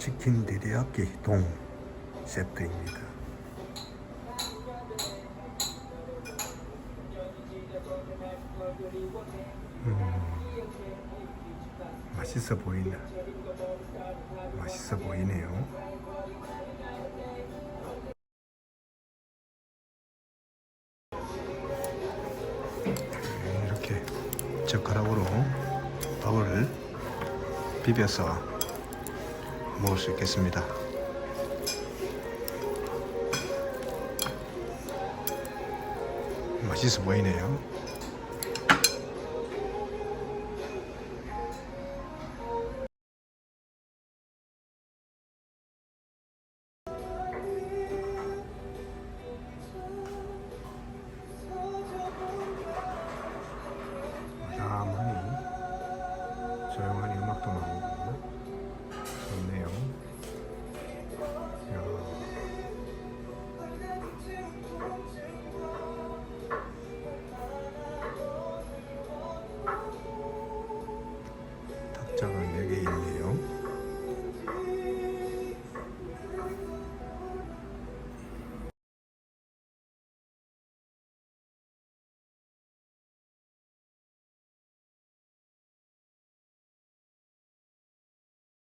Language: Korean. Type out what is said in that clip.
치킨 데리야끼 동 세트입니다. 음, 맛있어 보이네. 맛있어 보이네요. 이렇게 젓가락으로 밥을 비벼서 먹을 수 있겠습니다. 맛있어 보이네요.